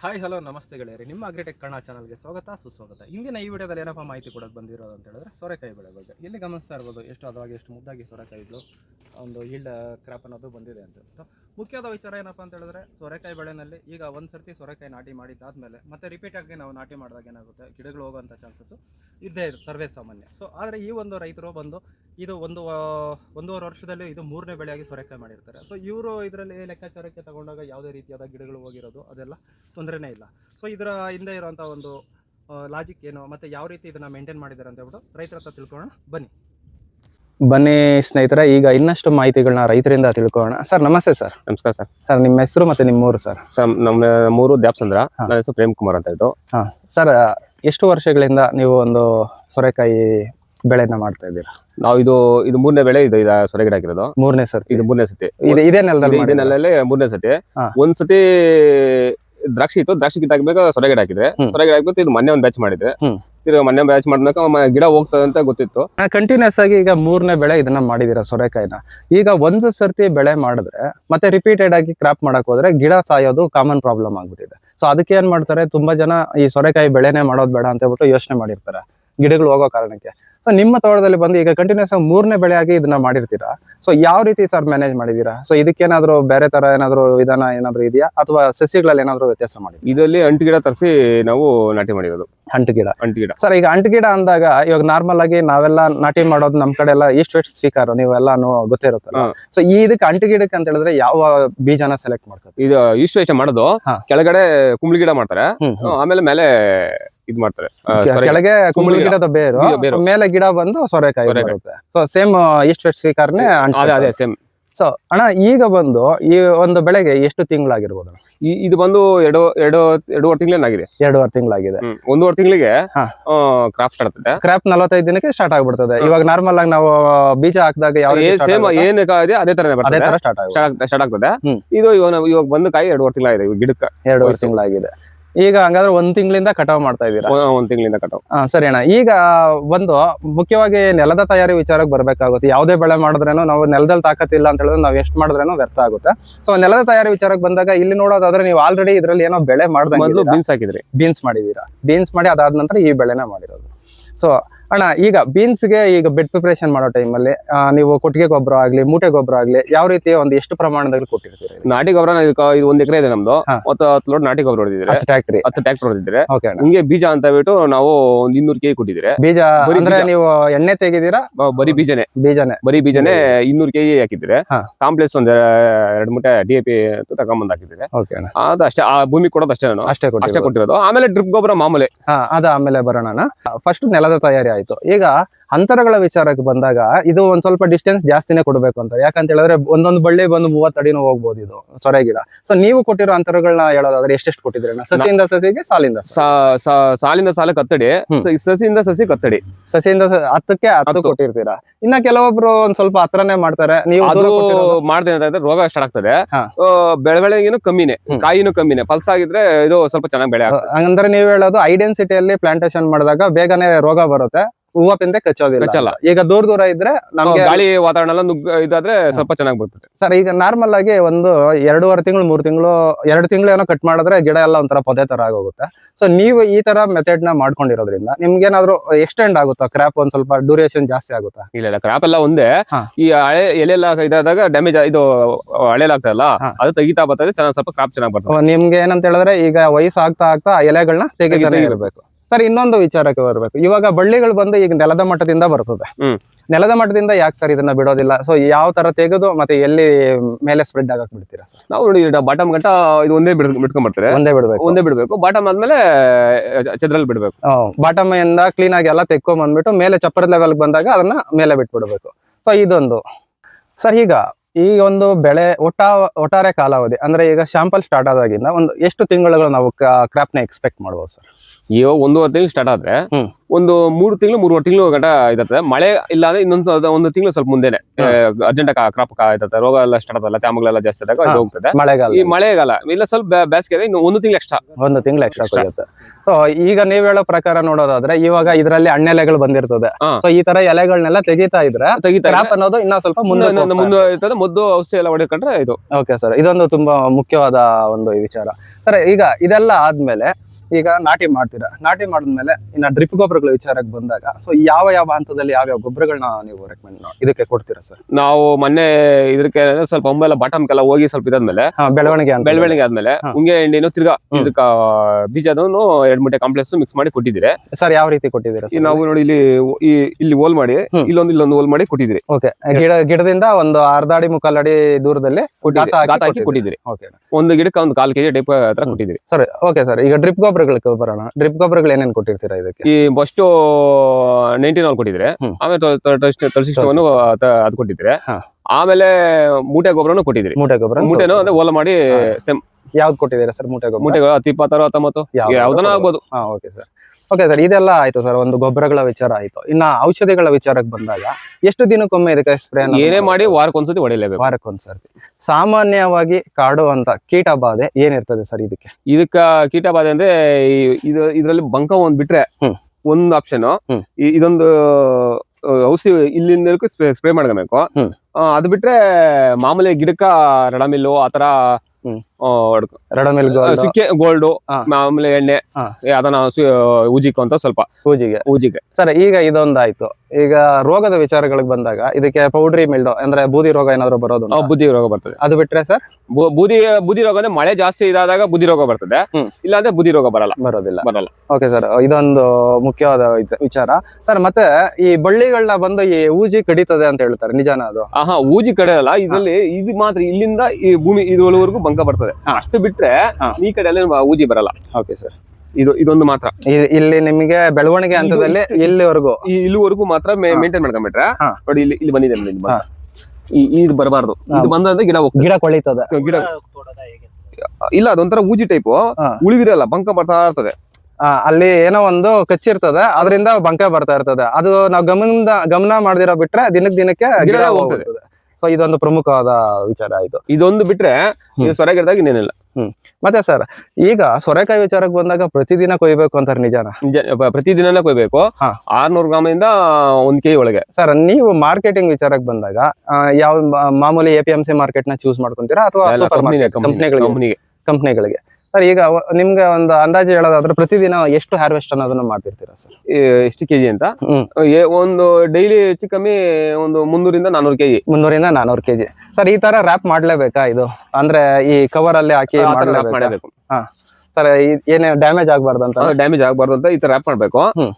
Hi hello ನಮಸ್ತೆ ಗೆಳೆಯರಿ. ನಿಮ್ಮ agritech Kannada ಚಾನಲ್ಗೆ ಸ್ವಾಗತ, ಸುಸ್ವಾಗತ. ಇಂದಿನ ಈ ವಿಡಿಯೋದಲ್ಲಿ ಏನಪ್ಪ ಮಾಹಿತಿ ಕೊಡೋಕೆ ಬಂದಿರೋದು ಅಂತ ಹೇಳಿದ್ರೆ ಸೋರೆಕಾಯಿ ಬೆಳೆ ಬಗ್ಗೆ. ಇಲ್ಲಿ ಗಮನಿಸ್ತಾ ಇರ್ಬೋದು? ಎಷ್ಟು ಅದವಾಗಿ ಎಷ್ಟು ಮುದ್ದಾಗಿ ಸೋರೆಕಾಯಿಗಳು ಒಂದು ಈಲ್ಡ್ ಕ್ರಾಪ್ ಅನ್ನೋದು ಬಂದಿದೆ ಅಂತ. ಮುಖ್ಯವಾದ ವಿಚಾರ ಏನಪ್ಪ ಅಂತ ಹೇಳಿದ್ರೆ ಸೋರೆಕಾಯಿ ಬೆಳೆನಲ್ಲಿ ಈಗ ಒಂದು ಸರ್ತಿ ಸೊರೆಕಾಯಿ ನಾಟಿ ಮಾಡಿದ್ದಾದ್ಮೇಲೆ ಮತ್ತೆ ರಿಪೀಟ್ ಆಗಿ ನಾವು ನಾಟಿ ಮಾಡಿದಾಗ ಏನಾಗುತ್ತೆ? ಗಿಡಗಳು ಹೋಗುವಂಥ ಚಾನ್ಸಸ್ಸು ಇದ್ದೇ ಇರುತ್ತೆ, ಸರ್ವೇ ಸಾಮಾನ್ಯ. ಸೊ ಆದರೆ ಈ ಒಂದು ರೈತರು ಬಂದು ಇದು ಒಂದು ಒಂದೂವರೆ ವರ್ಷದಲ್ಲಿ ಇದು ಮೂರನೇ ಬೆಳೆಯಾಗಿ ಸೊರೆಕಾಯಿ ಮಾಡಿರ್ತಾರೆ. ಸೊ ಇವರು ಇದರಲ್ಲಿ ಲೆಕ್ಕಾಚಾರಕ್ಕೆ ತಗೊಂಡಾಗ ಯಾವುದೇ ರೀತಿಯಾದ ಗಿಡಗಳು ಹೋಗಿರೋದು, ಅದೆಲ್ಲ ತೊಂದರೆನೇ ಇಲ್ಲ. ಸೊ ಇದರ ಹಿಂದೆ ಇರುವಂಥ ಒಂದು ಲಾಜಿಕ್ ಏನು, ಮತ್ತು ಯಾವ ರೀತಿ ಇದನ್ನು ಮೇಂಟೈನ್ ಮಾಡಿದ್ದಾರೆ ಅಂತ ಹೇಳ್ಬಿಟ್ಟು ರೈತರ ಹತ್ರ ತಿಳ್ಕೊಳ್ಳೋಣ. ಬನ್ನಿ. ಬನ್ನಿ ಸ್ನೇಹಿತರ ಈಗ ಇನ್ನಷ್ಟು ಮಾಹಿತಿಗಳನ್ನ ರೈತರಿಂದ ತಿಳ್ಕೊಳ್ಳೋಣ. ಸರ್ ನಮಸ್ತೆ ಸರ್. ನಮಸ್ಕಾರ ಸರ್. ಸರ್ ನಿಮ್ಮ ಹೆಸರು ಮತ್ತೆ ನಿಮ್ಮ ಊರು ಸರ್? ಸರ್ ನಮ್ಮ ಮೂರು ದ್ಯಾಪ್ಸಂದ್ರ. ನನ್ನ ಹೆಸರು ಪ್ರೇಮ್ ಕುಮಾರ್ ಅಂತ ಹಾ. ಸರ್ ಎಷ್ಟು ವರ್ಷಗಳಿಂದ ನೀವು ಒಂದು ಸೊರೆಕಾಯಿ ಬೆಳೆನ ಮಾಡ್ತಾ ಇದ್ದೀರಾ? ನಾವು ಇದು ಇದು ಮೂರನೇ ಬೆಳೆ ಇದು ಇದು ಸೊರೆ ಗಿಡ ಹಾಕಿರೋದು. ಮೂರನೇ ಸರ್ತಿ. ಇದು ಮೂರನೇ ಸತಿ ಇದೆ ಇದೇ ನೆಲದಲ್ಲಿ ಇದೇ ನೆಲದಲ್ಲಿ ಮೂರನೇ ಸತಿ ಹಾ. ಒಂದ್ ಸತಿ ದ್ರಾಕ್ಷಿ ಇತ್ತು ದ್ರಾಕ್ಷಿ ಕಿತ್ತಾಕ್ಬೇಕು ಸೊರೆ ಗಿಡ ಹಾಕಿದ್ರೆ ಹ್ಮ್. ಸೊರೆ ಗಿಡ ಹಾಕ್ಬಿಟ್ಟು ಇದು ಮೊನ್ನೆ ಒಂದು ಬ್ಯಾಚ್ ಮಾಡಿದ್ರೆ. ತಿರ್ಗಾ ಮೊನ್ನೆ ಬ್ಯಾಚ್ ಮಾಡ್ನಕ ಮ- ಗಿಡ ಹೋಗ್ತದೆ ಅಂತ ಗೊತ್ತಿತ್ತು. ಕಂಟಿನ್ಯೂಸ್ ಆಗಿ ಈಗ ಮೂರನೇ ಬೆಳೆ ಇದನ್ನ ಮಾಡಿದೀರ ಸೊರೆಕಾಯಿನ. ಈಗ ಒಂದು ಸರ್ತಿ ಬೆಳೆ ಮಾಡಿದ್ರೆ, ಮತ್ತೆ ರಿಪೀಟೆಡ್ ಆಗಿ ಕ್ರಾಪ್ ಮಾಡಕ್ ಹೋದ್ರೆ ಗಿಡ ಸಾಯೋದು ಕಾಮನ್ ಪ್ರಾಬ್ಲಮ್ ಆಗ್ಬಿಟ್ಟಿದೆ. ಸೊ ಅದಕ್ಕೆ ಏನ್ ಮಾಡ್ತಾರೆ, ತುಂಬಾ ಜನ ಈ ಸೊರೆಕಾಯಿ ಬೆಳೆನೆ ಮಾಡೋದು ಬೇಡ ಅಂತ ಹೇಳ್ಬಿಟ್ಟು ಯೋಚನೆ ಮಾಡಿರ್ತಾರೆ. ಗಿಡಗಳು ಹೋಗೋ ಕಾರಣಕ್ಕೆ. ಸೊ ನಿಮ್ಮ ತೋಟದಲ್ಲಿ ಬಂದು ಈಗ ಕಂಟಿನ್ಯೂಸ್ ಆಗಿ ಮೂರನೇ ಬೆಳೆಯಾಗಿ ಇದನ್ನ ಮಾಡಿರ್ತೀರಾ? ಸೊ ಯಾವ ರೀತಿ ಸರ್ ಮ್ಯಾನೇಜ್ ಮಾಡಿದೀರಾ? ಸೊ ಇದಕ್ಕೇನಾದ್ರೂ ಬೇರೆ ತರ ಏನಾದ್ರು ವಿಧಾನ ಏನಾದ್ರು ಇದೆಯಾ? ಅಥವಾ ಸಸ್ಯಗಳಲ್ಲಿ ಏನಾದ್ರು ವ್ಯತ್ಯಾಸ ಮಾಡಿ ಇದರಲ್ಲಿ ಅಂಟು ಗಿಡ ತರಿಸಿ ನಾವು ನಾಟಿ ಮಾಡಿರೋದು. ಅಂಟು ಗಿಡ. ಅಂಟು ಗಿಡ. ಸರ್ ಈಗ ಅಂಟು ಗಿಡ ಅಂದಾಗ ಇವಾಗ ನಾರ್ಮಲ್ ಆಗಿ ನಾವೆಲ್ಲ ನಾಟಿ ಮಾಡೋದು ನಮ್ ಕಡೆ ಎಲ್ಲ ಈಸ್ಟ್ ವೆಸ್ಟ್ ಸ್ವೀಕಾರ ನೀವೆಲ್ಲ ಗೊತ್ತಿರುತ್ತಲ್ಲ. ಸೊ ಈ ಇದಕ್ಕೆ ಅಂಟು ಗಿಡಕ್ಕೆ ಅಂತ ಹೇಳಿದ್ರೆ ಯಾವ ಬೀಜನ ಸೆಲೆಕ್ಟ್ ಮಾಡ್ಕೋತೀವಿ ಇದು ವೇಸ್ಟ್ ಮಾಡೋದು ಕೆಳಗಡೆ ಕುಂಬಳಿ ಗಿಡ ಮಾಡ್ತಾರೆ. ಆಮೇಲೆ ಮೇಲೆ ಇದ್ ಮಾಡ್ತಾರೆ. ಕೆಳಗೆ ಕುಂಬಳಿ ಗಿಡದ ಬೇರು ಬೇರು. ಮೇಲೆ ಗಿಡ ಬಂದು ಸೊರೆಕಾಯಿ. ಬರುತ್ತೆ. ಸೊ ಸೇಮ್ ಈಸ್ಟ್ ವೆಸ್ಟ್ ಸ್ವೀಕಾರನೆ ಅದೇ ಅದೇ ಸೇಮ್ ಸೊ ಅಣ್ಣ ಈಗ ಬಂದು ಈ ಒಂದು ಬೆಳೆಗೆ ಎಷ್ಟು ತಿಂಗಳಾಗಿರ್ಬೋದು? ಇದು ಬಂದು ಎರಡು ಎರಡು ಎರಡೂವರೆ ತಿಂಗಳೇನಾಗಿದೆ? ಎರಡೂವರೆ ತಿಂಗಳಾಗಿದೆ. ಒಂದೂವರೆ ತಿಂಗಳಿಗೆ ಕ್ರಾಪ್ ಸ್ಟಾರ್ಟ್ ಆಗ್ತದೆ. ಕ್ರಾಪ್ ನಲವತ್ತೈದು ದಿನಕ್ಕೆ ಸ್ಟಾರ್ಟ್ ಆಗ್ಬಿಡ್ತದೆ. ಇವಾಗ ನಾರ್ಮಲ್ ಆಗಿ ನಾವು ಬೀಜ ಹಾಕಿದಾಗ ಯಾವ ಸೇಮ್ ಏನ್ ಇದೆ ಅದೇ ತರನೇ ಅದೇ ತರ ಸ್ಟಾರ್ಟ್ ಆಗುತ್ತೆ. ಸ್ಟಾರ್ಟ್ ಆಗ್ತದೆ ಸ್ಟಾರ್ಟ್ ಆಗ್ತದೆ. ಇದು ಇವಾಗ ಇವಾಗ ಬಂದು ಕಾಯಿ ಎರಡೂವರೆ ತಿಂಗಳಾಗಿದೆ ಇವಾಗ ಗಿಡಕ್ಕೆ. ಎರಡೂವರೆ. ತಿಂಗಳಾಗಿದೆ. ಈಗ ಹಂಗಾದ್ರೆ ಒಂದ್ ತಿಂಗಳಿಂದ ಕಟಾವ್ ಮಾಡ್ತಾ ಇದ್ದೀರಾ? ಒಂದ್- ತಿಂಗಳಿಂದ ಕಟಾವ್. ಹಾ ಸರಿ ಅಣ್ಣ. ಈಗ ಒಂದು ಮುಖ್ಯವಾಗಿ ನೆಲದ ತಯಾರಿ ವಿಚಾರಕ್ಕೆ ಬರ್ಬೇಕಾಗುತ್ತೆ. ಯಾವುದೇ ಬೆಳೆ ಮಾಡಿದ್ರೇನು ನಾವು ನೆಲದಲ್ಲಿ ತಾಕತ್ತಿಲ್ಲ ಅಂತ ಹೇಳಿದ್ರೆ ನಾವು ಎಷ್ಟು ಮಾಡಿದ್ರೇನು ವ್ಯರ್ಥ ಆಗುತ್ತೆ. ಸೊ ನೆಲದ ತಯಾರಿ ವಿಚಾರಕ್ಕೆ ಬಂದಾಗ ಇಲ್ಲಿ ನೋಡೋದಾದ್ರೆ ನೀವು ಆಲ್ರೆಡಿ ಇದ್ರಲ್ಲಿ ಏನೋ ಬೆಳೆ ಮಾಡಿದ್ರೆ ಬೀನ್ಸ್ ಹಾಕಿದ್ರಿ. ಬೀನ್ಸ್ ಮಾಡಿದೀರಾ ಬೀನ್ಸ್ ಮಾಡಿ ಅದಾದ ನಂತರ ಈ ಬೆಳೆನ ಮಾಡಿರೋದು. ಸೊ ಅಣ್ಣ ಈಗ ಬೀನ್ಸ್ಗೆ ಈಗ ಬೆಡ್ ಪ್ರಿಪರೇಷನ್ ಮಾಡೋ ಟೈಮಲ್ಲಿ ನೀವು ಕೊಟ್ಟಿಗೆ ಗೊಬ್ಬರ ಆಗಲಿ ಮೂಟೆ ಗೊಬ್ಬರ ಆಗಲಿ ಯಾವ ರೀತಿ ಒಂದು ಎಷ್ಟು ಪ್ರಮಾಣದಲ್ಲಿ ಕೊಟ್ಟಿರ್ತೀರಿ ನಾಟಿ ಗೊಬ್ಬರ ಇದು ಒಂದ್ ಎಕರೆ ಇದೆ ನಮ್ದು. ಹತ್ತು ಮತ್ತು ಹತ್ತು ಲೋಡ್ ನಾಟಿ ಗೊಬ್ಬರ ಹೊಡೆದಿದ್ರೆ ಟ್ಯಾಕ್ಟ್ರಿ ಹತ್ತು ಟ್ಯಾಕ್ಟರ್ ಹೊಡೆದಿದ್ರೆ ಹಿಂಗೆ ಬೀಜ ಅಂತ ಹೇಳ್ಬಿಟ್ಟು ನಾವು ಒಂದ್ ಇನ್ನೂರು ಕೆಜಿ ಕೊಟ್ಟಿದ್ರೆ ಬೀಜ ಅಂದ್ರೆ ನೀವು ಎಣ್ಣೆ ತೆಗೆದಿರಾ ಬರೀ ಬೀಜನೆ. ಬೀಜನೆ. ಬರೀ ಬೀಜನೇ ಇನ್ನೂರು ಕೆಜಿ ಹಾಕಿದ್ರೆ ಕಾಂಪ್ಲೆಕ್ಸ್ ಒಂದ್ ಎರಡು ಮೂಟೆ ಡಿ ಎ ಪಿ ತಗೊಂಬಂದ್ ಹಾಕಿದ್ರೆ ಓಕೆ ಅಣ್ಣ. ಅದು ಅಷ್ಟೇ ಆ ಭೂಮಿ ಕೊಡೋದು ಅಷ್ಟೇ ನಾನು. ಅಷ್ಟೇ ಅಷ್ಟೇ ಕೊಟ್ಟಿರೋದು. ಆಮೇಲೆ ಡ್ರಿಪ್ ಗೊಬ್ಬರ ಮಾಮೂಲಿ. ಹಾ ಅದ ಆಮೇಲೆ ಬರೋಣ ಫಸ್ಟ್ ನೆಲದ ತಯಾರಿ ಆಯ್ತು ಈಗ ಅಂತರಗಳ ವಿಚಾರಕ್ಕೆ ಬಂದಾಗ ಇದು ಒಂದ್ ಸ್ವಲ್ಪ ಡಿಸ್ಟೆನ್ಸ್ ಜಾಸ್ತಿನೇ ಕೊಡಬೇಕು ಅಂತ. ಯಾಕಂತ ಹೇಳಿದ್ರೆ ಒಂದೊಂದು ಬಳ್ಳಿ ಬಂದು ಮೂವತ್ತು ಅಡಿನೂ ಹೋಗ್ಬೋದು ಇದು ಸೊರೆ ಗಿಡ. ಸೊ ನೀವು ಕೊಟ್ಟಿರೋ ಅಂತರಗಳನ್ನ ಹೇಳೋದಾದ್ರೆ ಎಷ್ಟೆಷ್ಟು ಕೊಟ್ಟಿದ್ರೆ ಸಸಿಯಿಂದ ಸಸಿಗೆ ಸಾಲಿಂದ ಸಾಲಿಂದ ಸಾಲ ಕತ್ತಡಿ. ಸಸಿಯಿಂದ ಸಸಿ ಕತ್ತಡಿ. ಸಸಿಯಿಂದ ಹತ್ತಕ್ಕೆ ಹತ್ತು. ಕೊಟ್ಟಿರ್ತೀರಾ? ಇನ್ನ ಕೆಲವೊಬ್ರು ಒಂದ್ ಸ್ವಲ್ಪ ಹತ್ರನೇ ಮಾಡ್ತಾರೆ. ನೀವು ಅದು ಮಾಡ್ದೆ ಅಂತಂದ್ರೆ ರೋಗ ಸ್ಟಾರ್ಟ್ ಆಗ್ತದೆ. ಬೆಳವಣಿಗೆನು ಕಮ್ಮಿನೇ. ಕಾಯಿನೂ ಕಮ್ಮಿನೇ. ಫಲ್ಸ್ ಆಗಿದ್ರೆ ಇದು ಸ್ವಲ್ಪ ಚೆನ್ನಾಗಿ ಬೆಳೆ ಹಂಗಂದ್ರೆ ನೀವ್ ಹೇಳೋದು ಐಡೆನ್ಸಿಟಿಯಲ್ಲಿ ಪ್ಲಾಂಟೇಶನ್ ಮಾಡಿದಾಗ ಬೇಗನೆ ರೋಗ ಬರುತ್ತೆ. ಹೂವ ಪಿಂದೆ ಕಚ್ಚೋದಿಲ್ಲ. ಕಚ್ಚಲ್ಲ. ಈಗ ದೂರ ದೂರ ಇದ್ರೆ ನಮ್ಗೆ ಗಾಳಿ ವಾತಾವರಣ ಎಲ್ಲ ನುಗ್ಗ ಇದಾದ್ರೆ ಸ್ವಲ್ಪ ಚೆನ್ನಾಗಿ ಬರ್ತದೆ ಸರ್ ಈಗ ನಾರ್ಮಲ್ ಆಗಿ ಒಂದು ಎರಡೂವರೆ ತಿಂಗಳು ಮೂರು ತಿಂಗಳು ಎರಡು ತಿಂಗಳು ಏನೋ ಕಟ್ ಮಾಡಿದ್ರೆ ಗಿಡ ಎಲ್ಲ ಒಂಥರ ಪೊದೆ ತರ ಆಗೋಗುತ್ತೆ. ಸೊ ನೀವು ಈ ತರ ಮೆಥಡ್ನ ಮಾಡ್ಕೊಂಡಿರೋದ್ರಿಂದ ನಿಮ್ಗೆ ಏನಾದ್ರು ಎಕ್ಸ್ಟೆಂಡ್ ಆಗುತ್ತಾ? ಕ್ರಾಪ್ ಒಂದ್ ಸ್ವಲ್ಪ ಡ್ಯೂರೇಷನ್ ಜಾಸ್ತಿ ಆಗುತ್ತಾ? ಇಲ್ಲ ಇಲ್ಲ ಕ್ರಾಪ್ ಎಲ್ಲ ಒಂದೇ. ಈ ಹಳೆ ಎಲೆಲ್ಲ ಇದಾದಾಗ ಡ್ಯಾಮೇಜ್ ಇದು ಹಳೆಲಾಗ್ತಲ್ಲ. ಅದು ತೆಗಿತಾ ಬರ್ತದೆ ಚೆನ್ನಾಗಿ ಸ್ವಲ್ಪ ಕ್ರಾಪ್ ಚೆನ್ನಾಗಿ ಬರ್ತದೆ. ನಿಮ್ಗೆ ಏನಂತ ಹೇಳಿದ್ರೆ ಈಗ ವಯಸ್ಸಾಗ್ತಾ ಆಗ್ತಾ ಎಲೆಗಳನ್ನ ತೆಗಿಬೇಕು. ಇರಬೇಕು. ಸರ್ ಇನ್ನೊಂದು ವಿಚಾರಕ್ಕೆ ಬರಬೇಕು. ಇವಾಗ ಬಳ್ಳಿಗಳು ಬಂದು ಈಗ ನೆಲದ ಮಟ್ಟದಿಂದ ಬರ್ತದೆ. ನೆಲದ ಮಟ್ಟದಿಂದ ಯಾಕೆ ಸರ್ ಇದನ್ನ ಬಿಡೋದಿಲ್ಲ? ಸೊ ಯಾವ ತರ ತೆಗೆದು ಮತ್ತೆ ಎಲ್ಲಿ ಮೇಲೆ ಸ್ಪ್ರೆಡ್ ಆಗಕ್ ಬಿಡ್ತೀರಾ ಸರ್? ನಾವು ನೋಡಿ ಬಾಟಮ್ ಗಂಟ ಇದು ಒಂದೇ ಬಿಡ್ ಬಿಟ್ಕೊಂಡ್ ಬರ್ತಾರೆ ಒಂದೇ ಬಿಡ್ಬೇಕು. ಒಂದೇ ಬಿಡ್ಬೇಕು. ಬಾಟಮ್ ಆದ್ಮೇಲೆ ಚದ್ರಲ್ಲಿ ಬಿಡ್ಬೇಕು. ಬಾಟಮ್ ಇಂದ ಕ್ಲೀನ್ ಆಗಿ ಎಲ್ಲ ತೆಕ್ಕೊಂಡ್ ಬಂದ್ಬಿಟ್ಟು ಮೇಲೆ ಚಪ್ಪರದ ಲೆವೆಲ್ ಬಂದಾಗ ಅದನ್ನ ಮೇಲೆ ಬಿಟ್ಬಿಡ್ಬೇಕು. ಸೊ ಇದೊಂದು. ಸರ್ ಈಗ ಈ ಒಂದು ಬೆಳೆ ಒಟ್ಟ ಒಟ್ಟಾರೆ ಕಾಲಾವಧಿ ಅಂದ್ರೆ ಈಗ ಶಾಂಪಲ್ ಸ್ಟಾರ್ಟ್ ಆದಾಗಿಂದ ಒಂದು ಎಷ್ಟು ತಿಂಗಳು ನಾವು ಕ್ರಾಪ್ನ ಎಕ್ಸ್ಪೆಕ್ಟ್ ಮಾಡ್ಬೋದು ಸರ್ ಈಗ ಒಂದೂವರೆ ತಿಂಗಳು ಸ್ಟಾರ್ಟ್ ಆದ್ರೆ. ಒಂದು ಮೂರು ತಿಂಗಳು ಮೂರುವರೆ ತಿಂಗಳು ಗಂಟ ಇರ್ತದೆ. ಮಳೆ ಇಲ್ಲ ಅಂದ್ರೆ ಇನ್ನೊಂದು ಅದ- ಒಂದು ತಿಂಗಳು ಸ್ವಲ್ಪ ಮುಂದೆನೆ. ಅರ್ಜೆಂಟ್ ಕ್ರಾಪ್ ಇದಾಗ್ತದೆ ರೋಗ ಎಲ್ಲ ಸ್ಟಾರ್ಟ್ ಆಗಲ್ಲ ತ್ಯಾಮಗಳೆಲ್ಲ ಜಾಸ್ತಿ ಆದಾಗ ಇದು ಹೋಗ್ತದೆ. ಮಳೆಗಾಲ. ಈ ಮಳೆಗಾಲ ಇಲ್ಲ ಸ್ವಲ್ಪ ಬೇಸಿಗೆ ಇನ್ನು ಒಂದು ತಿಂಗಳು ಎಕ್ಸ್ಟ್ರಾ ಒಂದು ತಿಂಗಳು ಎಕ್ಸ್ಟ್ರಾ Extra. ಕೊಡುತ್ತೆ ಸೊ ಈಗ ನೀವ್ ಹೇಳೋ ಪ್ರಕಾರ ನೋಡೋದಾದ್ರೆ ಇವಾಗ ಇದರಲ್ಲಿ ಹಣ್ಣೆಲೆಗಳು ಬಂದಿರ್ತದೆ. ಸೊ ಈ ತರ ಎಲೆಗಳನ್ನೆಲ್ಲ ತೆಗಿತಾ ಇದ್ರೆ ಕ್ರಾಪ್ ಅನ್ನೋದು ಇನ್ನ ಸ್ವಲ್ಪ ಮುಂದೆ ಮುಂದೆ ಮುಂದೆ ಇರ್ತದೆ. ಮದ್ದು ಔಷಧಿ ಎಲ್ಲ ಹೊಡೆಕೊಂಡ್ರೆ ಇದು. ಓಕೆ ಸರ್ ಇದೊಂದು ತುಂಬಾ ಮುಖ್ಯವಾದ ಒಂದು ವಿಚಾರ. ಸರ್ ಈಗ ಇದೆಲ್ಲ ಆದ್ಮೇಲೆ ಈಗ ನಾಟಿ ಮಾಡ್ತೀರಾ? ನಾಟಿ ಮಾಡಿದ್ಮೇಲೆ ಇನ್ನ ಡ್ರಿಪ್ ಗೊಬ್ಬರಗಳ ವಿಚಾರಕ್ಕೆ ಬಂದಾಗ ಸೊ ಯಾವ ಯಾವ ಹಂತದಲ್ಲಿ ಯಾವ ಯಾವ ಗೊಬ್ಬರಗಳನ್ನ ನೀವು ರೆಕಮೆಂಡ್ ಇದಕ್ಕೆ ಕೊಡ್ತೀರಾ ಸರ್ ನಾವು ಮೊನ್ನೆ ಇದಕ್ಕೆ ಸ್ವಲ್ಪ ಒಂಬೆಲ್ಲ ಬಾಟಮ್ಗೆಲ್ಲ ಹೋಗಿ ಸ್ವಲ್ಪ ಇದಾದ್ಮೇಲೆ ಬೆಳವಣಿಗೆ ಬೆಳವಣಿಗೆ ಆದ್ಮೇಲೆ ಹುಂಗೆ ಉಂಗೆ ಎಣ್ಣೆನು ತಿರ್ಗಾ. ಇದಕ್ಕ ಬೀಜದನು ಎರಡ್ ಮೂಟೆ ಕಾಂಪ್ಲೆಕ್ಸ್ ಮಿಕ್ಸ್ ಮಾಡಿ ಕೊಟ್ಟಿದ್ದೀರಿ. ಸರ್ ಯಾವ ರೀತಿ ಕೊಟ್ಟಿದ್ದೀರಾ ಸರ್ ನಾವು ನೋಡಿ ಇಲ್ಲಿ ಇಲ್ಲಿ ಹೋಲ್ ಮಾಡಿ. ಇಲ್ಲೊಂದು ಇಲ್ಲೊಂದು ಹೋಲ್ ಮಾಡಿ ಕೊಟ್ಟಿದ್ದೀರಿ. ಓಕೆ ಗಿಡ ಗಿಡದಿಂದ ಒಂದು ಅರ್ಧ ಅಡಿ ಮುಕ್ಕಾಲ್ ಅಡಿ ದೂರದಲ್ಲಿ ಕೊಟ್ಟಿದ್ದೀರಿ. ಒಂದು ಗಿಡಕ್ಕೆ ಒಂದು ಕಾಲ್ ಕೆಜಿ ಟೈಪ್ ಹತ್ರ ಕೊಟ್ಟಿದ್ದೀರಿ. ಸರ್ ಓಕೆ ಸರ್ ಈಗ ಡ್ರಿಪ್ ಗೊಬ್ಬರಗಳಿಗೆ ಬರೋಣ? ಡ್ರಿಪ್ ಗೊಬ್ಬರಗಳು ಏನೇನು ಕೊಟ್ಟಿರ್ತೀರಾ ಇದಕ್ಕೆ? ಈ ಫಸ್ಟ್ ನೈನ್ಟೀನ್ ಅವ್ರು ಕೊಟ್ಟಿದ್ರೆ. ಆಮೇಲೆ ಅದ್ ಅದು ಕೊಟ್ಟಿದ್ರೆ ಆಮೇಲೆ ಮೂಟೆ ಗೊಬ್ಬರನು ಕೊಟ್ಟಿದ್ರಿ ಮೂಟೆ ಗೊಬ್ಬರ ಮೂಟೆನೂ ಅಂದ್ರೆ ಓಲ ಮಾಡಿ. ಸೆಮ್ ಯಾವ್ದು ಕೊಟ್ಟಿದ್ದೀರಾ ಸರ್ ಮೂಟೆ ಗೊಬ್ಬರ? ಮೂಟೆಗಳು ಹತ್ತು ಇಪ್ಪತ್ತಾರು ಹತ್ತೊಂಬತ್ತು. ಯಾವ್ದನ ಆಗ್ಬೋದು. ಹಾ ಓಕೆ ಸರ್ ಓಕೆ ಸರ್ ಇದೆಲ್ಲ ಆಯ್ತು ಸರ್ ಒಂದು ಗೊಬ್ಬರಗಳ ವಿಚಾರ ಆಯ್ತು. ಇನ್ನ ಔಷಧಿಗಳ ವಿಚಾರಕ್ಕೆ ಬಂದಾಗ ಎಷ್ಟು ದಿನಕ್ಕೊಮ್ಮೆ ಇದಕ್ಕೆ ಸ್ಪ್ರೇ ಏನೇ ಮಾಡಿ ವಾರಕ್ಕೊಂದ್ಸತಿ ಹೊಡಿಲೇಬೇಕು. ವಾರಕ್ಕೊಂದ್ಸರ್ತಿ. ಸಾಮಾನ್ಯವಾಗಿ ಕಾಡುವಂತ ಕೀಟ ಬಾಧೆ ಏನಿರ್ತದೆ ಸರ್ ಇದಕ್ಕೆ? ಇದಕ್ಕ ಕೀಟ ಬಾಧೆ ಅಂದ್ರೆ ಇದು ಇದರಲ್ಲಿ ಬಂಕ ಒಂದ್ ಬಿಟ್ರೆ. ಒಂದ್ ಆಪ್ಷನ್ ಇದೊಂದು ಔಷಧಿ ಇಲ್ಲಿಂದ ಸ್ಪ್ರೇ ಸ್ಪ್ರೇ ಮಾಡ್ಕೋಬೇಕು. ಅದು ಬಿಟ್ರೆ ಮಾಮೂಲಿ ಗಿಡಕ್ಕ ರಡಮಿಲ್ಲು ಆತರ ಸಿಕ್ಕೆ ಗೋಲ್ಡು. ಹಾ. ಮಾಮೂಲಿ ಎಣ್ಣೆ ಹಾ. ಅದನ್ನ ಉಜಿಕು ಅಂತ ಸ್ವಲ್ಪ. ಊಜಿಗೆ. ಊಜಿಗೆ. ಸರ್ ಈಗ ಇದೊಂದಾಯ್ತು. ಈಗ ರೋಗದ ವಿಚಾರಗಳಿಗೆ ಬಂದಾಗ ಇದಕ್ಕೆ ಪೌಡ್ರಿ ಮಿಲ್ಡೋ ಅಂದ್ರೆ ಬೂದಿ ರೋಗ ಏನಾದ್ರು ಬರೋದು ಆ, ಬುದ್ಧಿ ರೋಗ ಬರ್ತದೆ. ಅದು ಬಿಟ್ರೆ ಸರ್? ಬೂದಿ ಬುದ್ಧಿ ರೋಗ ಅಂದ್ರೆ ಮಳೆ ಜಾಸ್ತಿ ಇದಾದಾಗ ಬುದ್ಧಿ ರೋಗ ಬರ್ತದೆ. ಇಲ್ಲ ಇಲ್ಲಾಂದ್ರೆ ಬುದ್ಧಿ ರೋಗ ಬರಲ್ಲ. ಬರೋದಿಲ್ಲ. ಬರಲ್ಲ. ಓಕೆ ಸರ್ ಇದೊಂದು ಮುಖ್ಯವಾದ ವಿಚಾರ. ಸರ್ ಮತ್ತೆ ಈ ಬಳ್ಳಿಗಳನ್ನ ಬಂದು ಈ ಊಜಿ ಕಡಿತದೆ ಅಂತ ಹೇಳ್ತಾರೆ. ನಿಜಾನ ಅದು? ಆಹಾ ಊಜಿ ಕಡಿಯಲ್ಲ. ಇದ್ರಲ್ಲಿ ಇದು ಮಾತ್ರ ಇಲ್ಲಿಂದ ಈ ಭೂಮಿ ಇದುವರೆಗೂ ಬಂಕ ಬರ್ತದೆ. ಅಷ್ಟು ಬಿಟ್ರೆ ಈ ಕಡೆ ಎಲ್ಲ ಊಜಿ ಬರಲ್ಲ. ಓಕೆ ಸರ್ ಇದು ಇದೊಂದು ಮಾತ್ರ. ಇಲ್ಲಿ ನಿಮಗೆ ಬೆಳವಣಿಗೆ ಹಂತದಲ್ಲಿ ಇಲ್ಲಿವರೆಗೂ ಇಲ್ಲಿವರೆಗೂ ಮಾತ್ರ. ಮೇಂಟೈನ್ ಮಾಡ್ಕೊಂಡ್ಬಿಟ್ರೆ ನೋಡಿ ಇಲ್ಲಿ ಇಲ್ಲಿ ಬಂದಿದೆ ನೋಡಿ, ಈ- ಇದು ಬರಬಾರ್ದು. ಇದು ಬಂದಂದ್ರೆ ಗಿಡ ಗಿಡ ಕೊಳಿತದ. ಗಿಡ ಇಲ್ಲ ಅದೊಂಥರ ಊಜಿ ಟೈಪ್. ಉಳಿದಿರಲ್ಲ ಬಂಕ ಬರ್ತಾ ಇರ್ತದೆ. ಅಲ್ಲಿ ಏನೋ ಒಂದು ಕಚ್ಚಿರ್ತದೆ ಅದರಿಂದ ಬಂಕ ಬರ್ತಾ ಇರ್ತದೆ. ಅದು ನಾವು ಗಮನದ ಗಮನ ಮಾಡದಿರೋ ಬಿಟ್ರೆ ದಿನಕ್ಕೆ ದಿನಕ್ಕೆ ಗಿಡ ಗಿಡ ಹೋಗ್ತದೆ. ಸೊ ಇದೊಂದು ಪ್ರಮುಖವಾದ ವಿಚಾರ ಆಯ್ತು ಇದೊಂದು ಬಿಟ್ರೆ. ಇದು ಸೊರ ಗಿಡದಾಗ ಹ್ಮ್. ಮತ್ತೆ ಸರ್ ಈಗ ಸೊರೆಕಾಯಿ ವಿಚಾರಕ್ಕೆ ಬಂದಾಗ ಪ್ರತಿದಿನ ಕೊಯ್ಬೇಕು ಅಂತಾರೆ ನಿಜಾನ? ಪ್ರತಿದಿನ ಕೊಯ್ಬೇಕು. ಆರ್ನೂರು ಗ್ರಾಮದಿಂದ ಒಂದ್ ಕೆಜಿ ಒಳಗೆ. ಸರ್ ನೀವು ಮಾರ್ಕೆಟಿಂಗ್ ವಿಚಾರಕ್ಕೆ ಬಂದಾಗ ಯಾವ ಮಾಮೂಲಿ ಎ ಪಿ ಎಂ ಸಿ ಮಾರ್ಕೆಟ್ನ ಚೂಸ್ ಮಾಡ್ಕೊಂತೀರಾ ಅಥವಾ ಕಂಪ್ನಿಗಳಿಗೆ ಕಂಪ್ನಿಗೆ ಕಂಪ್ನಿಗಳಿಗೆ ಸರ್ ಈಗ ನಿಮ್ಗೆ ಒಂದು ಅಂದಾಜು ಹೇಳೋದಾದ್ರೆ ಪ್ರತಿದಿನ ಎಷ್ಟು ಹಾರ್ವೆಸ್ಟ್ ಅನ್ನೋದನ್ನ ಮಾಡ್ತಿರ್ತೀರಾ ಸರ್? ಎಷ್ಟು ಕೆಜಿ ಅಂತ? ಏ- ಒಂದು ಡೈಲಿ ಹೆಚ್ಚು ಕಮ್ಮಿ ಒಂದು ಮುನ್ನೂರಿಂದ ನಾನೂರು ಕೆಜಿ. ಮುನ್ನೂರಿಂದ ನಾನೂರು ಕೆಜಿ. ಸರ್ ಈ ತರ ರ್ಯಾಪ್ ಮಾಡ್ಲೇಬೇಕಾ ಇದು? ಅಂದ್ರೆ ಈ ಕವರ್ ಅಲ್ಲಿ ಹಾಕಿ ಮಾಡ್ಲೇಬೇಕಾ? ಮಾಡಬೇಕು ಸರ್ ಏನೇ ಡ್ಯಾಮೇಜ್ ಆಗ್ಬಾರ್ದು ಅಂತ? ಡ್ಯಾಮೇಜ್ ಆಗಬಾರ್ದು ಅಂತ ಈ ತರ ರ್ಯಾಪ್ ಮಾಡ್ಬೇಕು. ಹ್ಮ್.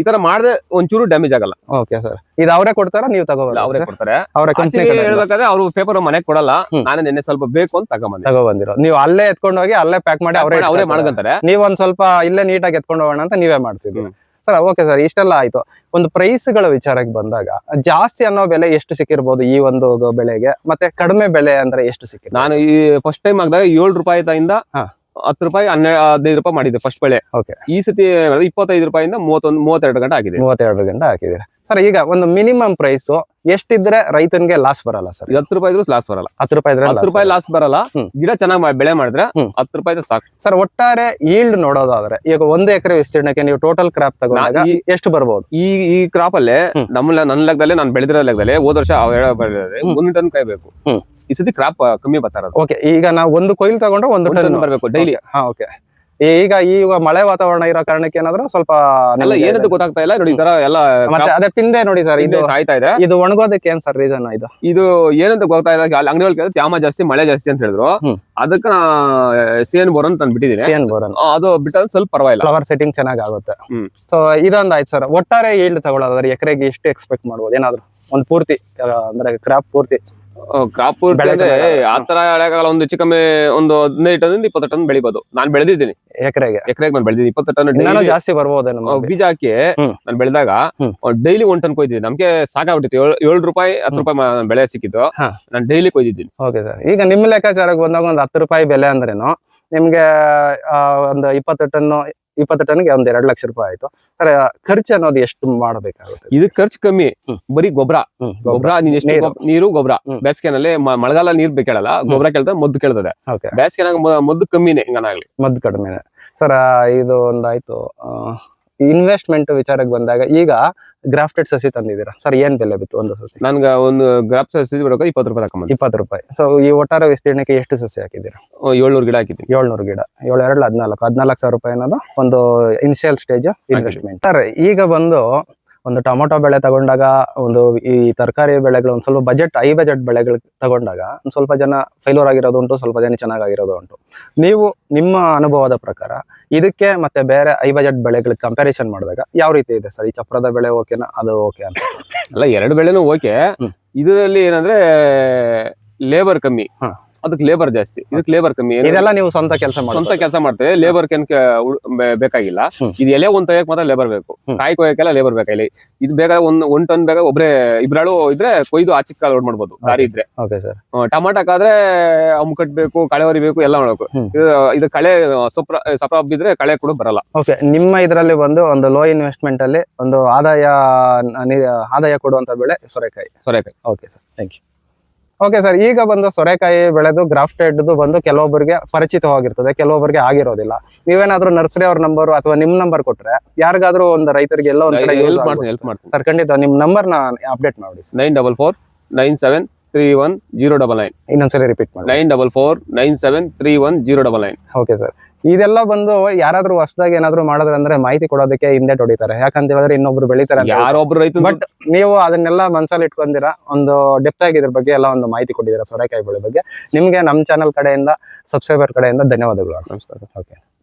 ಈ ತರ ಮಾಡದೆ ಒಂಚೂರು ಡ್ಯಾಮೇಜ್ ಆಗಲ್ಲ. ಓಕೆ ಸರ್ ಇದು ಅವರೇ ಕೊಡ್ತಾರ? ನೀವು ತಗೋಬಲ್ಲ ಅವರೇ ಕೊಡ್ತಾರೆ. ಅವರ ಕಂಪ್ನಿ ಹೇಳ್ಬೇಕಾದ್ರೆ ಅವ್ರು ಪೇಪರ್ ಮನೆಗೆ ಕೊಡಲ್ಲ. ನಾನು ನಿನ್ನೆ ಸ್ವಲ್ಪ ಬೇಕು ಅಂತ ತಗೊಂಡ್ ತಗೊಬಂದಿರೋ ನೀವು ಅಲ್ಲೇ ಎತ್ಕೊಂಡು ಹೋಗಿ ಅಲ್ಲೇ ಪ್ಯಾಕ್ ಮಾಡಿ ಅವರೇ ಅವರೇ ಮಾಡ್ಕೊಂತಾರೆ. ನೀವ್ ಒಂದ್ ಸ್ವಲ್ಪ ಇಲ್ಲೇ ನೀಟಾಗಿ ಎತ್ಕೊಂಡು ಹೋಗೋಣ ಅಂತ ನೀವೇ ಮಾಡ್ತಿದ್ದೀರಿ. ಸರ್ ಓಕೆ ಸರ್ ಇಷ್ಟೆಲ್ಲ ಆಯ್ತು. ಒಂದು ಪ್ರೈಸ್ಗಳ ವಿಚಾರಕ್ಕೆ ಬಂದಾಗ ಜಾಸ್ತಿ ಅನ್ನೋ ಬೆಲೆ ಎಷ್ಟು ಸಿಕ್ಕಿರ್ಬೋದು ಈ ಒಂದು ಬೆಳೆಗೆ? ಮತ್ತೆ ಕಡಿಮೆ ಬೆಲೆ ಅಂದ್ರೆ ಎಷ್ಟು ಸಿಕ್ಕಿದೆ ನಾನು ಈ ಫಸ್ಟ್ ಟೈಮ್ ಆಗಿದಾಗ ಏಳು ರೂಪಾಯಿ ತಿಂದ ಹಾ. ಹತ್ತು ರೂಪಾಯಿ ಹನ್ನೆರಡು ಹದಿನೈದು ರೂಪಾಯಿ ಮಾಡಿದ್ದೆ ಫಸ್ಟ್ ಬೆಳೆ. ಓಕೆ ಈ ಸತಿ ಇಪ್ಪತ್ತೈದು ರೂಪಾಯಿಂದ ಮೂವತ್ತೊಂದು ಮೂವತ್ತೆರಡು ಗಂಟೆ ಆಗಿದೆ. ಮೂವತ್ತೆರಡು ಗಂಟೆ ಹಾಕಿದ್ದೀರಾ? ಸರ್ ಈಗ ಒಂದು ಮಿನಿಮಮ್ ಪ್ರೈಸ್ ಎಷ್ಟಿದ್ರೆ ರೈತನಿಗೆ ಲಾಸ್ ಬರಲ್ಲ ಸರ್ ಹತ್ತು ರೂಪಾಯಿ ಇದ್ರೂ ಲಾಸ್ ಬರಲ್ಲ. ಹತ್ತು ರೂಪಾಯಿ ಇದ್ರೆ ಹತ್ತು ರೂಪಾಯಿ ಲಾಸ್ ಬರಲ್ಲ. ಗಿಡ ಚೆನ್ನಾಗಿ ಬೆಳೆ ಮಾಡಿದ್ರೆ. ಹತ್ತು ರೂಪಾಯಿ ಸಾಕು. ಸರ್ ಒಟ್ಟಾರೆ ಈಲ್ಡ್ ನೋಡೋದಾದ್ರೆ ಈಗ ಒಂದು ಎಕರೆ ವಿಸ್ತೀರ್ಣಕ್ಕೆ ನೀವು ಟೋಟಲ್ ಕ್ರಾಪ್ ತಗೊಂಡಾಗ ಎಷ್ಟು ಬರ್ಬೋದು? ಈ ಈ ಕ್ರಾಪ್ ಅಲ್ಲೇ. ನಮ್ಮ ನನ್ನ ಲೆಕ್ಕದಲ್ಲಿ ನಾನು ಬೆಳೆದಿರೋ ಲೆಕ್ಕದಲ್ಲಿ ಹೋದ ವರ್ಷ. ಒಂದು ಟನ್ ಕಾಯ್ಬೇಕು. ಈ ಸತಿ ಕ್ರಾಪ್ ಕಮ್ಮಿ ಬರ್ತಾರ ಓಕೆ ಈಗ ನಾವು ಒಂದು ಕೊಯ್ಲು ತಗೊಂಡ್ರೆ ಒಂದು ಟನ್ ಬರಬೇಕು ಡೈಲಿ ಹಾ ಓಕೆ ಈಗ ಈಗ ಮಳೆ ವಾತಾವರಣ ಇರೋ ಕಾರಣಕ್ಕೆ ಏನಾದ್ರು ಸ್ವಲ್ಪ ಏನಂತ ಗೊತ್ತಾಗ್ತಾ ಇಲ್ಲ. ನೋಡಿ ತರ ಎಲ್ಲ ಮತ್ತೆ ಅದೇ ಪಿಂದೆ ನೋಡಿ ಸರ್ ಇದು ಸಾಯ್ತಾ ಇದೆ. ಇದು ಒಣಗೋದಕ್ಕೆ ಏನ್ ಸರ್ ರೀಸನ್ ಇದು? ಇದು ಏನಂತ ಗೊತ್ತಾ ಇದೆ ಅಲ್ಲಿ ಅಂಗಡಿ ಒಳಗೆ ತ್ಯಾಮ ಜಾಸ್ತಿ ಮಳೆ ಜಾಸ್ತಿ ಅಂತ ಹೇಳಿದ್ರು. ಅದಕ್ಕೆ ಸೇನ್ ಬೋರ್ ಅಂತ ತಂದು ಬಿಟ್ಟಿದ್ದೀನಿ ಸಿಎನ್ ಬೋರನ್ ಅದು ಬಿಟ್ಟರೆ ಸ್ವಲ್ಪ ಪರವಾಗಿಲ್ಲ. ಫ್ಲವರ್ ಸೆಟ್ಟಿಂಗ್ ಚೆನ್ನಾಗಿ ಆಗುತ್ತೆ. ಸೊ ಇದೊಂದು ಆಯ್ತು ಸರ್. ಒಟ್ಟಾರೆ ಈಲ್ಡ್ ತಗೊಳ್ಳೋದಾದ್ರೆ ಎಕರೆಗೆ ಎಷ್ಟು ಎಕ್ಸ್ಪೆಕ್ಟ್ ಮಾಡ್ಬೋದು. ಏನಾದ್ರು ಒಂದು ಪೂರ್ತಿ ಅಂದ್ರೆ ಕ್ರಾಪ್ ಪೂರ್ತಿ. ಕ್ರಾಪ್ ಆತರ ಹೇಳಕ್ಕಾಗಲ್ಲ ಒಂದು ಹೆಚ್ಚು ಕಮ್ಮಿ ಒಂದು ಹದಿನೈದು ಟನ್ ಇಪ್ಪತ್ತು ಟನ್ ಬೆಳಿಬೋದು. ನಾನು ಬೆಳೆದಿದ್ದೀನಿ. ಎಕರೆಗೆ. ಎಕರೆಗೆ ನಾನು ಬೆಳೆದಿದ್ದೀನಿ. ಇಪ್ಪತ್ತು ಟನ್ ಜಾಸ್ತಿ ಬರಬಹುದು ಆ, ಬೀಜ ಹಾಕಿ. ನಾನು ಬೆಳೆದಾಗ. ಡೈಲಿ ಒಂದ್ ಟನ್ ಕೊಯ್ದಿದ್ದೀನಿ. ನಮ್ಗೆ ಸಾಕಾಗ್ಬಿಟ್ಟಿತ್ತು. ಏಳ್- ಏಳು ರೂಪಾಯಿ ಹತ್ತು ರೂಪಾಯಿ ಬೆಳೆ ಸಿಕ್ಕಿದ್ದು. ನಾನು ಡೈಲಿ ಕೊಯ್ದಿದ್ದೀನಿ. Okay sir. ಈಗ ನಿಮ್ಮ ಲೆಕ್ಕಾಚಾರಕ್ಕೆ ಬಂದಾಗ ಒಂದು ಹತ್ತು ರೂಪಾಯಿ ಬೆಲೆ ಅಂದ್ರೇನು? ನಿಮ್ಗೆ ಆ, ಒಂದು ಇಪ್ಪತ್ತು ಟನ್ನು ಇಪ್ಪತ್ತು ಟನ್ಗೆ ಒಂದ್ ಎರಡು ಲಕ್ಷ ರೂಪಾಯಿ ಆಯ್ತು. ಸರ್ ಖರ್ಚು ಅನ್ನೋದು ಎಷ್ಟು ಮಾಡಬೇಕಾಗುತ್ತೆ? ಇದು ಖರ್ಚು ಕಮ್ಮಿ. ಬರೀ ಗೊಬ್ಬರ ಗೊಬ್ಬರ ನೀನ್ ಎಷ್ಟು ನೀರು. ಗೊಬ್- ನೀರು ಗೊಬ್ಬರ. ಬೇಸಿಗೆನಲ್ಲಿ ಮಳೆಗಾಲ ನೀರ್ ಬೇಕೇಳಲ್ಲ ಗೊಬ್ಬರ ಕೇಳ್ತದೆ ಮದ್ದು ಕೇಳ್ತದೆ. ಬೇಸಿಗೆ ಬೇಸಿಗೆನಾಗ ಮದ್ದು ಕಮ್ಮಿನೇ ಹಿಂಗನಾಗ್ಲಿ ಮದ್ದು ಕಡಿಮೆ ಸರ್ ಇದು ಒಂದಾಯ್ತು ಇನ್ವೆಸ್ಟ್ಮೆಂಟ್ ವಿಚಾರಕ್ಕೆ ಬಂದಾಗ ಈಗ ಗ್ರಾಫ್ಟೆಡ್ ಸಸಿ ತಂದಿದ್ದೀರಾ? ಸರ್ ಏನ್ ಬೆಲೆ ಬಿತ್ತು ಒಂದು ಸಸಿ? ನನ್ಗೆ ಒಂದು ಗ್ರಾಫ್ಟ್ ಸಸಿ ಬಿಡೋಕೆ ಇಪ್ಪತ್ತು ರೂಪಾಯಿ ತಕೊಂಬಂದು ಇಪ್ಪತ್ತು ರೂಪಾಯಿ. ಸೊ ಈ ಒಟ್ಟಾರೆ ವಿಸ್ತೀರ್ಣಕ್ಕೆ ಎಷ್ಟು ಸಸಿ ಹಾಕಿದ್ದೀರಾ? ಏಳ್ನೂರು ಗಿಡ ಹಾಕಿದ್ದೀನಿ. ಏಳ್ನೂರು ಗಿಡ. ಏಳು ಎರಡು ಹದಿನಾಲ್ಕು. ಹದಿನಾಲ್ಕು ಸಾವಿರ ರೂಪಾಯಿ ಅನ್ನೋದು ಒಂದು ಇನಿಷಿಯಲ್ ಸ್ಟೇಜ್ ಇನ್ವೆಸ್ಟ್ಮೆಂಟ್ ಸರ್ ಈಗ ಬಂದು ಒಂದು ಟೊಮೊಟೊ ಬೆಳೆ ತಗೊಂಡಾಗ ಒಂದು ಈ ತರಕಾರಿ ಬೆಳೆಗಳು ಒಂದು ಸ್ವಲ್ಪ ಬಜೆಟ್ ಹೈ ಬಜೆಟ್ ಬೆಳೆಗಳು ತಗೊಂಡಾಗ ಒಂದು ಸ್ವಲ್ಪ ಜನ ಫೈಲೋರ್ ಆಗಿರೋದು ಉಂಟು ಸ್ವಲ್ಪ ಜನ ಚೆನ್ನಾಗಿರೋದು ಉಂಟು. ನೀವು ನಿಮ್ಮ ಅನುಭವದ ಪ್ರಕಾರ ಇದಕ್ಕೆ ಮತ್ತೆ ಬೇರೆ ಹೈ ಬಜೆಟ್ ಬೆಳೆಗಳಿಗೆ ಕಂಪ್ಯಾರಿಸನ್ ಮಾಡಿದಾಗ ಯಾವ ರೀತಿ ಇದೆ ಸರ್? ಈ ಚಪ್ರದ ಬೆಳೆ ಓಕೆನಾ ಅದು ಓಕೆ ಅಂತ ಅಲ್ಲ ಎರಡು ಬೆಳೆನೂ ಓಕೆ ಇದರಲ್ಲಿ ಏನಂದ್ರೆ ಲೇಬರ್ ಕಮ್ಮಿ. ಹಾ. ಅದಕ್ಕೆ ಲೇಬರ್ ಜಾಸ್ತಿ. ಇದಕ್ಕೆ ಲೇಬರ್ ಕಮ್ಮಿ. ಇದೆಲ್ಲ ನೀವು ಸ್ವಂತ ಕೆಲಸ ಸ್ವಂತ ಕೆಲಸ ಮಾಡ್ತೇವೆ. ಲೇಬರ್ ಕೆನ್ ಬೇಕಾಗಿಲ್ಲ. ಇದು ಎಲೆ ಒಂದ್ ತೆಗೆಯಕ್ ಮಾತ್ರ ಲೇಬರ್ ಬೇಕು. ಕಾಯಿ ಕೊಯ್ಯಕ್ಕೆಲ್ಲ ಲೇಬರ್ ಬೇಕಾಗಿಲ್ಲ ಇದು ಬೇಗ ಒಂದ್ ಒನ್ ಟನ್ ಬೇಗ ಒಬ್ರೆ ಇಬ್ರಾಳು ಇದ್ರೆ ಕೊಯ್ದು ಆಚಿಕ್ಕ ಲೋಡ್ ಮಾಡ್ಬೋದು. ದಾರಿ ಇದ್ರೆ. ಓಕೆ ಸರ್ ಟಮಾಟಕ್ಕಾದ್ರೆ ಅಮ್ಮು ಕಟ್ಬೇಕು ಕಳೆ ಹೊರಿಬೇಕು ಎಲ್ಲ ಮಾಡ್ಬೇಕು ಇದು ಕಳೆ ಸೊಪ್ರ ಸಪ್ರ ಬಿದ್ರೆ ಕಳೆ ಕೂಡ ಬರಲ್ಲ. ಓಕೆ ನಿಮ್ಮ ಇದರಲ್ಲಿ ಬಂದು ಒಂದು ಲೋ ಇನ್ವೆಸ್ಟ್ಮೆಂಟ್ ಅಲ್ಲಿ ಒಂದು ಆದಾಯ ಆದಾಯ ಕೊಡುವಂತ ಬೆಳೆ ಸೊರೆಕಾಯಿ. ಸೊರೆಕಾಯಿ. Okay sir thank you okay sir ಈಗ ಬಂದು ಸೊರೆಕಾಯಿ ಬೆಳೆದು ಗ್ರಾಫ್ಟೆಡ್ ಬಂದು ಕೆಲವೊಬ್ಬರಿಗೆ ಪರಿಚಿತವಾಗಿರ್ತದೆ ಕೆಲವೊಬ್ಬರಿಗೆ ಆಗಿರೋದಿಲ್ಲ. ನೀವೇನಾದ್ರೂ ನರ್ಸರಿ ಅವ್ರ ನಂಬರ್ ಅಥವಾ ನಿಮ್ ನಂಬರ್ ಕೊಟ್ರೆ ಯಾರಿಗಾದ್ರೂ ಒಂದು ರೈತರಿಗೆ ಎಲ್ಲ ಒಂದ್ ಕಡೆ ಹೆಲ್ಪ್ ಮಾಡ್ತೀನಿ. ಸರ್ ಖಂಡಿತ ನಿಮ್ ನಂಬರ್ನ ಅಪ್ಡೇಟ್ ಮಾಡಿ nine double four nine seven three one zero double nine ಇನ್ನೊಂದ್ಸರಿ ರಿಪೀಟ್ ಮಾಡಿ nine double four nine seven three one zero double nine okay sir ಇದೆಲ್ಲ ಬಂದು ಯಾರಾದ್ರೂ ಹೊಸದಾಗಿ ಏನಾದ್ರು ಮಾಡಿದ್ರೆ ಅಂದ್ರೆ ಮಾಹಿತಿ ಕೊಡೋದಕ್ಕೆ ಹಿಂದೆ ಹೊಡಿತಾರೆ ಯಾಕಂತ ಹೇಳಿದ್ರೆ ಇನ್ನೊಬ್ರು ಬೆಳಿತಾರೆ ಯಾರೊಬ್ರು ರೈತ ಬಟ್ ನೀವು ಅದನ್ನೆಲ್ಲ ಮನ್ಸಲ್ಲಿ ಇಟ್ಕೊಂಡಿರಾ? ಒಂದು ಡೆಪ್ತ್ ಆಗಿ ಇದ್ರ ಬಗ್ಗೆ ಎಲ್ಲ ಒಂದು ಮಾಹಿತಿ ಕೊಟ್ಟಿದ್ದೀರಾ ಸೊರೆಕಾಯಿ ಬೆಳೆ ಬಗ್ಗೆ? ನಿಮ್ಗೆ ನಮ್ಮ ಚಾನಲ್ ಕಡೆಯಿಂದ ಸಬ್ಸ್ಕ್ರೈಬರ್ ಕಡೆಯಿಂದ ಧನ್ಯವಾದಗಳು. ನಮಸ್ಕಾರ. ಓಕೆ.